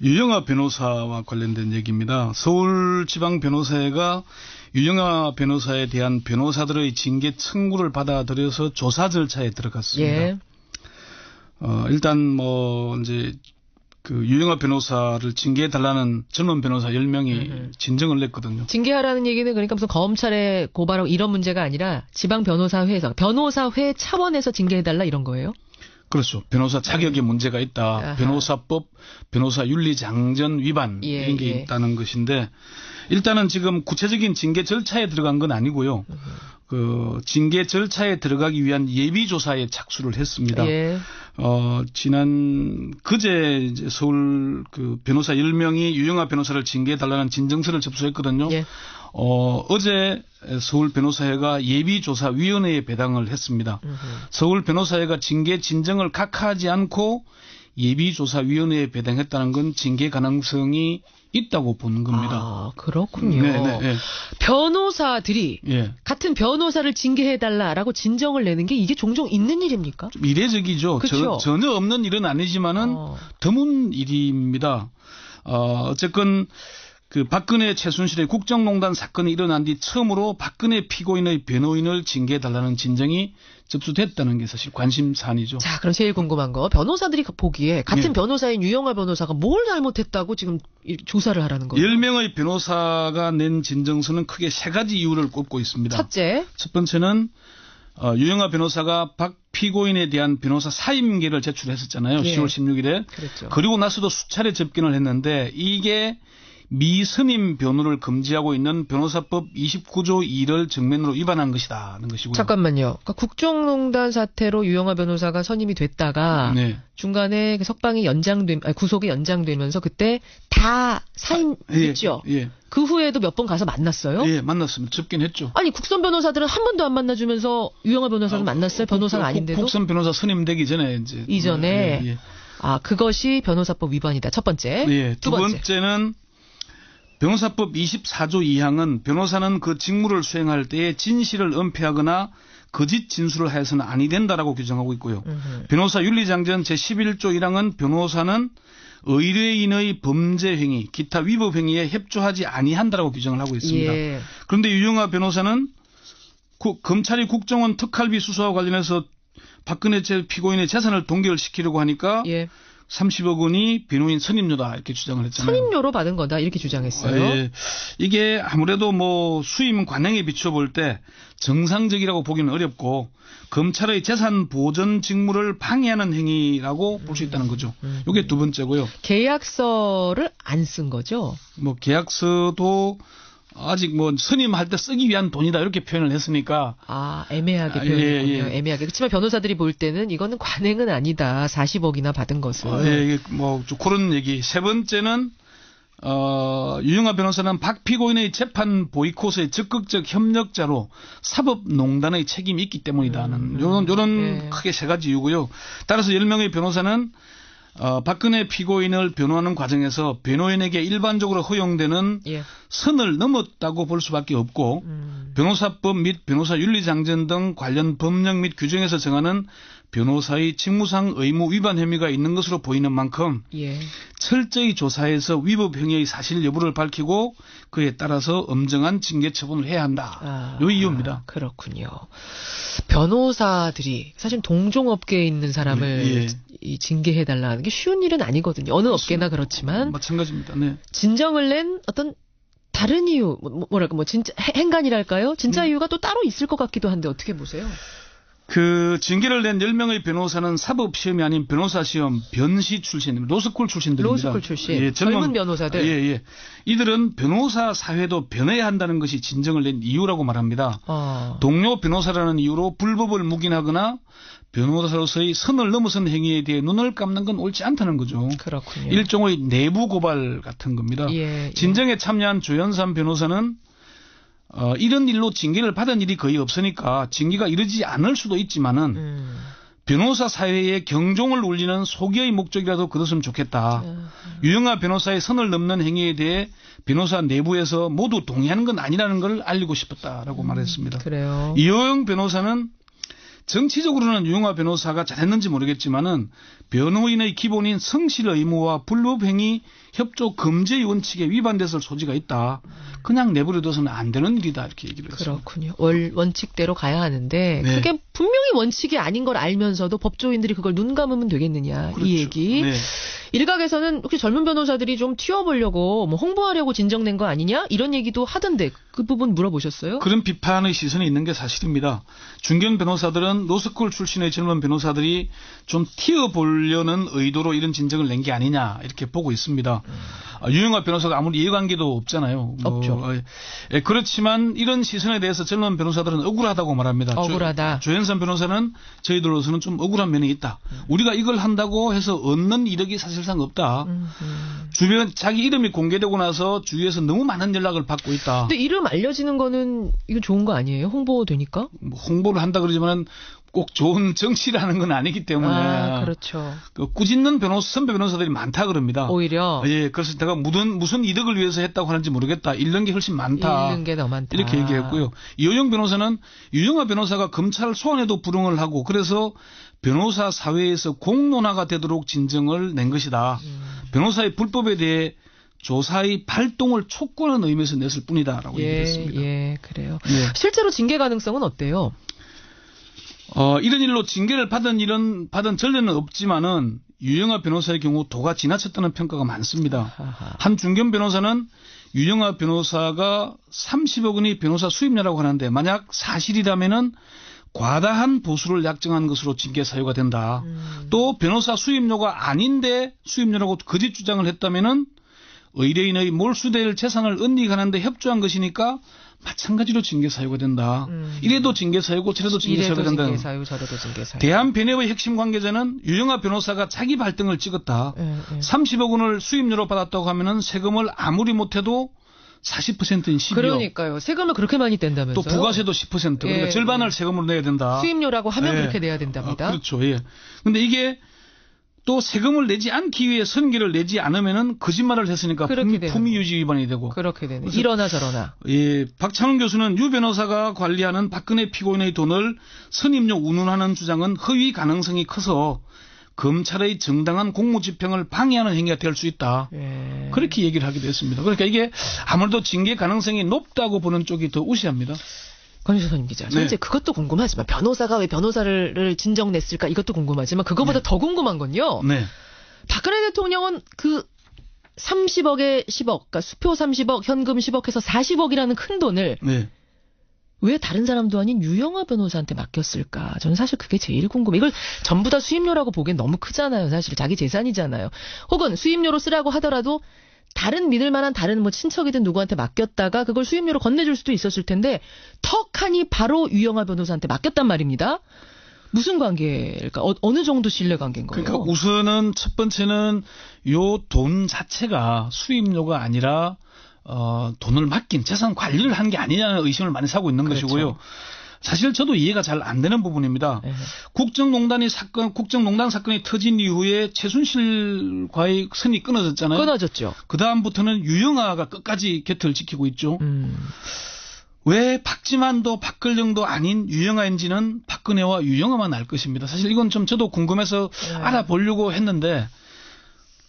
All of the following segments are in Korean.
유영아 변호사와 관련된 얘기입니다. 서울지방변호사회가 유영아 변호사에 대한 변호사들의 징계 청구를 받아들여서 조사 절차에 들어갔습니다. 예. 어, 일단 뭐 이제 그 유영아 변호사를 징계해 달라는 젊은 변호사 10명이 음흠. 진정을 냈거든요. 징계하라는 얘기는 그러니까 무슨 검찰에 고발하고 이런 문제가 아니라 지방 변호사회에서 변호사회 차원에서 징계해 달라 이런 거예요? 그렇죠. 변호사 자격에 문제가 있다. 네. 아하. 변호사법, 변호사 윤리 장전 위반 예, 이런 게 예. 있다는 것인데 일단은 지금 구체적인 징계 절차에 들어간 건 아니고요. 그 징계 절차에 들어가기 위한 예비 조사에 착수를 했습니다. 예. 어, 지난 그제 이제 서울 그 변호사 10명이 유영아 변호사를 징계해 달라는 진정서를 접수했거든요. 예. 어, 어제 서울 변호사회가 예비조사위원회에 배당을 했습니다. 음흠. 서울 변호사회가 징계 진정을 각하하지 않고 예비조사위원회에 배당했다는 건 징계 가능성이 있다고 보는 겁니다. 아, 그렇군요. 네, 네, 네. 변호사들이 예. 같은 변호사를 징계해달라라고 진정을 내는 게 이게 종종 있는 일입니까? 좀 이례적이죠. 저- 전혀 없는 일은 아니지만은 어. 드문 일입니다. 어, 어쨌건 그 박근혜 최순실의 국정농단 사건이 일어난 뒤 처음으로 박근혜 피고인의 변호인을 징계해달라는 진정이 접수됐다는 게 사실 관심 사안이죠. 자, 그럼 제일 궁금한 거 변호사들이 보기에 같은 예. 변호사인 유영아 변호사가 뭘 잘못했다고 지금 이- 조사를 하라는 거예요? 10명의 변호사가 낸 진정서는 크게 세 가지 이유를 꼽고 있습니다. 첫째, 첫 번째는 어, 유영아 변호사가 박 피고인에 대한 변호사 사임계를 제출했었잖아요. 예. 10월 16일에. 그랬죠. 그리고 나서도 수차례 접견을 했는데 이게 미선임 변호를 금지하고 있는 변호사법 29조 2를 정면으로 위반한 것이다는 것이고요. 잠깐만요. 그러니까 국정농단 사태로 유영아 변호사가 선임이 됐다가 네. 중간에 그 석방이 연장됨, 아니, 구속이 연장되면서 그때 다 사임했죠. 예. 그 후에도 몇 번 가서 만났어요? 예, 만났습니다. 접견했죠. 아니 국선 변호사들은 한 번도 안 만나주면서 유영아 변호사는 만났어요? 변호사가 국- 아닌데도? 국선 변호사 선임되기 전에 이제 이전에? 예, 예. 아 그것이 변호사법 위반이다. 첫 번째. 예, 두 두 번째. 번째는 변호사법 24조 2항은 변호사는 그 직무를 수행할 때에 진실을 은폐하거나 거짓 진술을 하여서는 아니 된다라고 규정하고 있고요. 음흠. 변호사 윤리장전 제11조 1항은 변호사는 의뢰인의 범죄 행위, 기타 위법 행위에 협조하지 아니한다라고 규정을 하고 있습니다. 예. 그런데 유영아 변호사는 구- 검찰이 국정원 특활비 수사와 관련해서 박근혜 제 피고인의 재산을 동결시키려고 하니까 예. 30억 원이 변호인 선임료다 이렇게 주장을 했잖아요. 선임료로 받은 거다 이렇게 주장했어요. 예. 이게 아무래도 뭐 수임 관행에 비춰볼 때 정상적이라고 보기는 어렵고 검찰의 재산 보전 직무를 방해하는 행위라고 볼 수 있다는 거죠. 음. 이게 두 번째고요. 계약서를 안 쓴 거죠. 뭐 계약서도 아직 뭐 선임할 때 쓰기 위한 돈이다 이렇게 표현을 했으니까 아 애매하게 아, 표현했군요. 예, 예. 애매하게. 그렇지만 변호사들이 볼 때는 이거는 관행은 아니다. 40억이나 받은 것은. 어, 예, 뭐좀 그런 얘기. 세 번째는 어, 유영아 변호사는 박 피고인의 재판 보이콧의 적극적 협력자로 사법농단의 책임이 있기 때문이다 는 음, 요런 요런 예. 크게 세 가지 이유고요. 따라서 10명의 변호사는 어, 박근혜 피고인을 변호하는 과정에서 변호인에게 일반적으로 허용되는 예. 선을 넘었다고 볼 수밖에 없고 음. 변호사법 및 변호사 윤리장전 등 관련 법령 및 규정에서 정하는 변호사의 직무상 의무 위반 혐의가 있는 것으로 보이는 만큼 예. 철저히 조사해서 위법 행위의 사실 여부를 밝히고 그에 따라서 엄정한 징계 처분을 해야 한다. 아, 요 이유입니다. 아, 그렇군요. 변호사들이 사실 동종업계에 있는 사람을 예, 예. 이 징계해 달라는 게 쉬운 일은 아니거든요. 어느 업계나 그렇지만 마찬가지입니다. 네. 진정을 낸 어떤 다른 이유, 뭐- 뭐랄까, 뭐, 진짜, 행- 행간이랄까요? 진짜 음. 이유가 또 따로 있을 것 같기도 한데, 어떻게 보세요? 그 징계를 낸 10명의 변호사는 사법 시험이 아닌 변호사 시험 변시 출신입니다. 로스쿨 출신들입니다. 로스쿨 출신. 예, 젊은 변호사들. 예, 예. 이들은 변호사 사회도 변해야 한다는 것이 진정을 낸 이유라고 말합니다. 어. 동료 변호사라는 이유로 불법을 묵인하거나 변호사로서의 선을 넘어선 행위에 대해 눈을 감는 건 옳지 않다는 거죠. 그렇군요. 일종의 내부 고발 같은 겁니다. 예, 예. 진정에 참여한 조현삼 변호사는 어, 이런 일로 징계를 받은 일이 거의 없으니까 징계가 이르지 않을 수도 있지만은 음. 변호사 사회에 경종을 울리는 소기의 목적이라도 거뒀으면 좋겠다. 음. 유영아 변호사의 선을 넘는 행위에 대해 변호사 내부에서 모두 동의하는 건 아니라는 걸 알리고 싶었다라고 말했습니다. 그래요. 이호영 변호사는 정치적으로는 유영아 변호사가 잘했는지 모르겠지만은 변호인의 기본인 성실 의무와 불법행위 협조 금지 원칙에 위반됐을 소지가 있다. 그냥 내버려둬서는 안 되는 일이다 이렇게 얘기를 했습니다. 그렇군요. 월, 원칙대로 가야 하는데 네. 그게 분명히 원칙이 아닌 걸 알면서도 법조인들이 그걸 눈 감으면 되겠느냐 그렇죠. 이 얘기. 네. 일각에서는 혹시 젊은 변호사들이 좀 튀어보려고 뭐 홍보하려고 진정된 거 아니냐 이런 얘기도 하던데 그 부분 물어보셨어요? 그런 비판의 시선이 있는 게 사실입니다. 중견 변호사들은 로스쿨 출신의 젊은 변호사들이 좀 튀어 보려는 의도로 이런 진정을 낸 게 아니냐 이렇게 보고 있습니다. 아, 유영아 변호사가 아무리 이해관계도 없잖아요. 뭐, 없죠. 어, 예, 그렇지만 이런 시선에 대해서 젊은 변호사들은 억울하다고 말합니다. 조- 억울하다. 조현선 변호사는 저희들로서는 좀 억울한 면이 있다. 우리가 이걸 한다고 해서 얻는 이득이 사실상 없다. 음, 음. 주변 자기 이름이 공개되고 나서 주위에서 너무 많은 연락을 받고 있다. 근데 이름 알려지는 거는 이거 좋은 거 아니에요? 홍보 되니까? 뭐 홍보를 한다 그러지만 꼭 좋은 정치라는 건 아니기 때문에 아, 그렇죠. 그 꾸짖는 변호사 선배 변호사들이 많다 그럽니다. 오히려 예, 그래서 내가 무슨 무슨 이득을 위해서 했다고 하는지 모르겠다. 잃는 게 훨씬 많다. 잃는 게 더 많다. 이렇게 얘기했고요. 이호영 변호사는 유영아 변호사가 검찰 소환에도 불응을 하고 그래서 변호사 사회에서 공론화가 되도록 진정을 낸 것이다. 음. 변호사의 불법에 대해 조사의 발동을 촉구하는 의미에서 냈을 뿐이다라고 예, 얘기했습니다. 예, 그래요. 예. 실제로 징계 가능성은 어때요? 어, 이런 일로 징계를 받은 일은 받은 전례는 없지만은 유영아 변호사의 경우 도가 지나쳤다는 평가가 많습니다. 하하. 한 중견 변호사는 유영아 변호사가 30억 원이 변호사 수임료라고 하는데 만약 사실이라면은 과다한 보수를 약정한 것으로 징계 사유가 된다. 음. 또 변호사 수임료가 아닌데 수임료라고 거짓 주장을 했다면은 의뢰인의 몰수될 재산을 은닉하는데 협조한 것이니까 마찬가지로 징계 사유가 된다. 음. 이래도 징계 사유고 저래도 징계 사유가 된다. 징계 사유, 저래도 징계 사유. 대한 변협의 핵심 관계자는 유영아 변호사가 자기 발등을 찍었다. 예, 예. 30억 원을 수임료로 받았다고 하면은 세금을 아무리 못해도 40%인 12억. 그러니까요. 세금을 그렇게 많이 또 뗀다면서요? 부가세도 10% 그러니까 예, 절반을 예. 세금으로 내야 된다. 수임료라고 하면 예. 그렇게 내야 된답니다. 아, 그렇죠. 예. 근데 이게 또 세금을 내지 않기 위해 선계를 내지 않으면은 거짓말을 했으니까 품위, 되는 품위. 유지 위반이 되고. 그렇게. 그래서- 이러나 저러나. 예, 박찬훈 교수는 유 변호사가 관리하는 박근혜 피고인의 돈을 선임료 운운하는 주장은 허위 가능성이 커서 검찰의 정당한 공무집행을 방해하는 행위가 될 수 있다. 예. 그렇게 얘기를 하기도 했습니다. 그러니까 이게 아무래도 징계 가능성이 높다고 보는 쪽이 더 우세합니다. 권유선 기자. 네. 저 이제 그것도 궁금하지만 변호사가 왜 변호사를 진정 냈을까 이것도 궁금하지만 그거보다 더 궁금한 건요. 네. 박근혜 대통령은 그 30억에 10억, 그러니까 수표 30억, 현금 10억 해서 40억이라는 큰 돈을 네. 왜 다른 사람도 아닌 유영아 변호사한테 맡겼을까? 저는 사실 그게 제일 궁금해. 이걸 전부 다 수임료라고 보기엔 너무 크잖아요. 사실 자기 재산이잖아요. 혹은 수임료로 쓰라고 하더라도 다른 믿을 만한 다른 뭐 친척이든 누구한테 맡겼다가 그걸 수임료로 건네줄 수도 있었을 텐데 턱하니 바로 유영아 변호사한테 맡겼단 말입니다. 무슨 관계일까? 어, 느 정도 신뢰 관계인 거예요? 그러니까 우선은 첫 번째는 요 돈 자체가 수임료가 아니라 어, 돈을 맡긴 재산 관리를 한 게 아니냐는 의심을 많이 사고 있는 그렇죠. 것이고요. 사실 저도 이해가 잘 안 되는 부분입니다. 예. 국정농단이 사건, 국정농단 사건이 터진 이후에 최순실과의 선이 끊어졌잖아요. 끊어졌죠. 그 다음부터는 유영아가 끝까지 곁을 지키고 있죠. 음. 왜 박지만도 박근령도 아닌 유영아인지는 박근혜와 유영아만 알 것입니다. 사실 이건 좀 저도 궁금해서 네. 알아보려고 했는데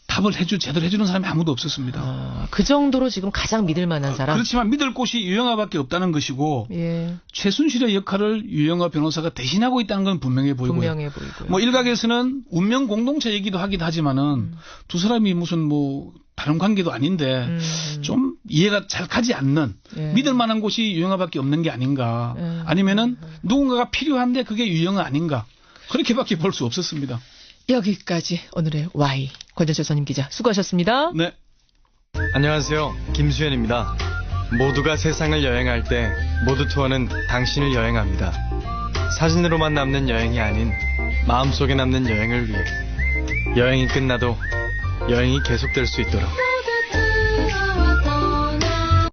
답을 해주 제대로 해주는 사람이 아무도 없었습니다. 아, 그 정도로 지금 가장 믿을 만한 사람. 그렇지만 믿을 곳이 유영아밖에 없다는 것이고 예, 최순실의 역할을 유영아 변호사가 대신하고 있다는 건 분명해 보이고요. 분명해 보이고요. 뭐 일각에서는 운명 공동체 얘기도 하기도 하지만은 음. 두 사람이 무슨 뭐 다른 관계도 아닌데 음. 좀 이해가 잘 가지 않는 예. 믿을 만한 곳이 유영아밖에 없는 게 아닌가 예. 아니면은 누군가가 필요한데 그게 유영아 아닌가 그렇게밖에 볼 수 없었습니다. 여기까지 오늘의 Y 권전철 선임 기자 수고하셨습니다. 네. 안녕하세요. 김수현입니다. 모두가 세상을 여행할 때 모두 투어는 당신을 여행합니다. 사진으로만 남는 여행이 아닌 마음속에 남는 여행을 위해 여행이 끝나도 여행이 계속될 수 있도록